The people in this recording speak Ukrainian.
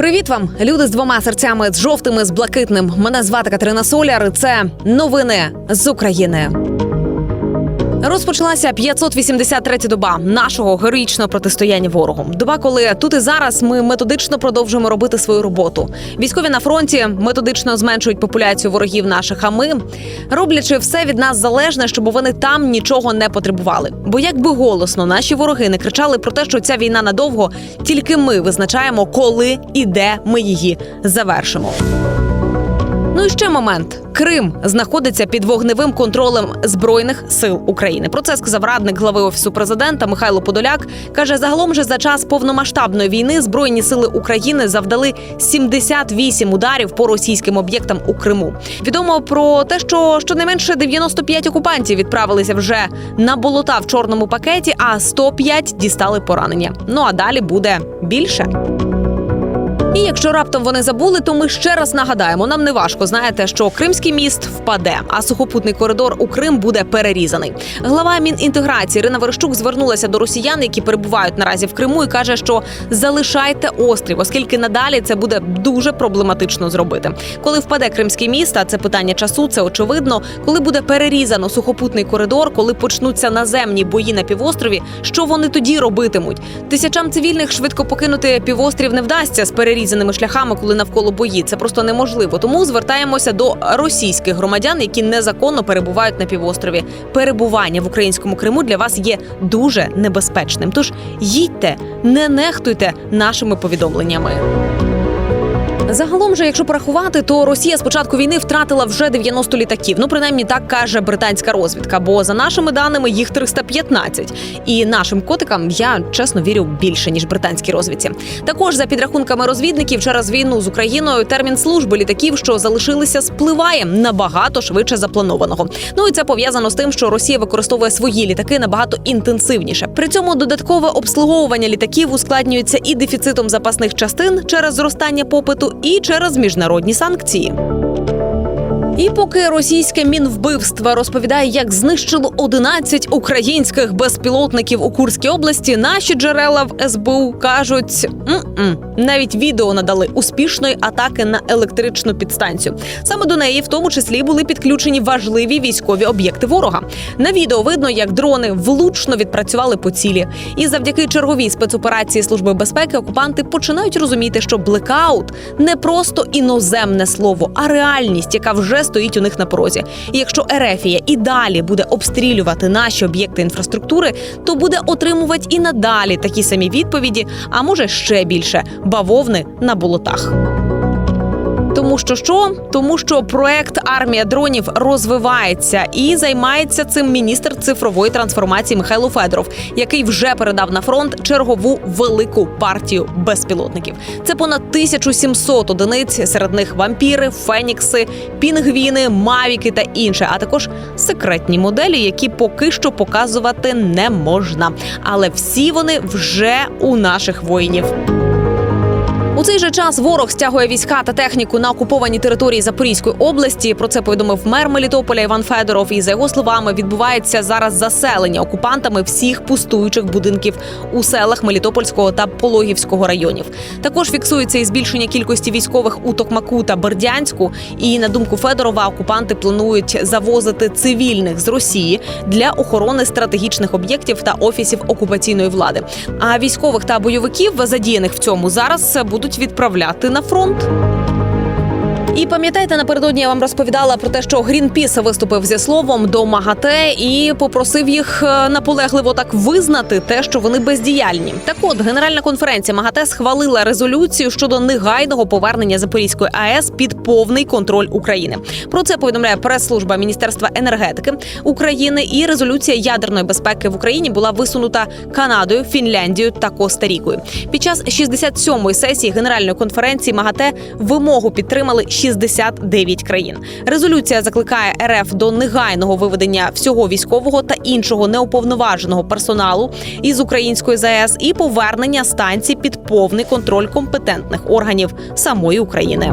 Привіт вам, люди з двома серцями, з жовтими, з блакитним. Мене звати Катерина Соляр. Це новини з України. Розпочалася 583 доба нашого героїчного протистояння ворогу. Доба, коли тут і зараз ми методично продовжуємо робити свою роботу. Військові на фронті методично зменшують популяцію ворогів наших. А ми роблячи все від нас залежне, щоб вони там нічого не потребували. Бо якби голосно наші вороги не кричали про те, що ця війна надовго, тільки ми визначаємо, коли і де ми її завершимо. Ну і ще момент. Крим знаходиться під вогневим контролем збройних сил України. Про це сказав радник глави офісу президента Михайло Подоляк. каже, загалом же за час повномасштабної війни збройні сили України завдали 78 ударів по російським об'єктам у Криму. Відомо про те, що щонайменше 95 окупантів відправилися вже на болота в чорному пакеті, а 105 дістали поранення. Ну а далі буде більше. І якщо раптом вони забули, то ми ще раз нагадаємо. Нам не важко знаєте, що Кримський міст впаде, а сухопутний коридор у Крим буде перерізаний. Глава Мінінтеграції Ірина Верещук звернулася до росіян, які перебувають наразі в Криму, і каже, що залишайте острів, оскільки надалі це буде дуже проблематично зробити. Коли впаде Кримський міст, а це питання часу, це очевидно. Коли буде перерізано сухопутний коридор, коли почнуться наземні бої на півострові, що вони тоді робитимуть? Тисячам цивільних швидко покинути півострів не вдасться з перерізаними шляхами, коли навколо бої. Це просто неможливо. Тому звертаємося до російських громадян, які незаконно перебувають на півострові. Перебування в українському Криму для вас є дуже небезпечним. Тож їдьте, не нехтуйте нашими повідомленнями. Загалом же, якщо порахувати, то Росія з початку війни втратила вже 90 літаків. Ну принаймні так каже британська розвідка. Бо за нашими даними їх 315. І нашим котикам я чесно вірю більше ніж британській розвідці. Також за підрахунками розвідників через війну з Україною термін служби літаків, що залишилися, спливає набагато швидше запланованого. Ну і це пов'язано з тим, що Росія використовує свої літаки набагато інтенсивніше. При цьому додаткове обслуговування літаків ускладнюється і дефіцитом запасних частин через зростання попиту, і через міжнародні санкції. І поки російське мінвбивство розповідає, як знищило 11 українських безпілотників у Курській області, наші джерела в СБУ кажуть, «М-м». навіть відео надали успішної атаки на електричну підстанцію. Саме до неї, в тому числі, були підключені важливі військові об'єкти ворога. На відео видно, як дрони влучно відпрацювали по цілі. І завдяки черговій спецоперації служби безпеки окупанти починають розуміти, що блекаут не просто іноземне слово, а реальність, яка вже стоїть у них на порозі. І якщо Ерефія і далі буде обстрілювати наші об'єкти інфраструктури, то буде отримувати і надалі такі самі відповіді, а може ще більше бавовни на болотах. Тому що що? Тому що проект армія дронів розвивається і займається цим міністр цифрової трансформації Михайло Федоров, який вже передав на фронт чергову велику партію безпілотників. Це понад 1700 одиниць, серед них вампіри, фенікси, пінгвіни, мавіки та інше, а також секретні моделі, які поки що показувати не можна. Але всі вони вже у наших воїнів. У цей же час ворог стягує війська та техніку на окуповані території Запорізької області. Про це повідомив мер Мелітополя Іван Федоров. І за його словами відбувається зараз заселення окупантами всіх пустуючих будинків у селах Мелітопольського та Пологівського районів. Також фіксується і збільшення кількості військових у Токмаку та Бердянську. І на думку Федорова, окупанти планують завозити цивільних з Росії для охорони стратегічних об'єктів та офісів окупаційної влади. А військових та бойовиків, задіяних в цьому зараз, будуть відправляти на фронт. І пам'ятаєте, напередодні я вам розповідала про те, що Грінпіс виступив зі словом до МАГАТЕ і попросив їх е, наполегливо так визнати те, що вони бездіяльні. Так, от генеральна конференція МАГАТЕ схвалила резолюцію щодо негайного повернення Запорізької АЕС під повний контроль України. Про це повідомляє прес-служба Міністерства енергетики України. І резолюція ядерної безпеки в Україні була висунута Канадою, Фінляндією та Коста-Рікою. Під час 67-ї сесії генеральної конференції МАГАТЕ вимогу підтримали 69 країн. Резолюція закликає РФ до негайного виведення всього військового та іншого неуповноваженого персоналу із української ЗАЕС і повернення станцій під повний контроль компетентних органів самої України.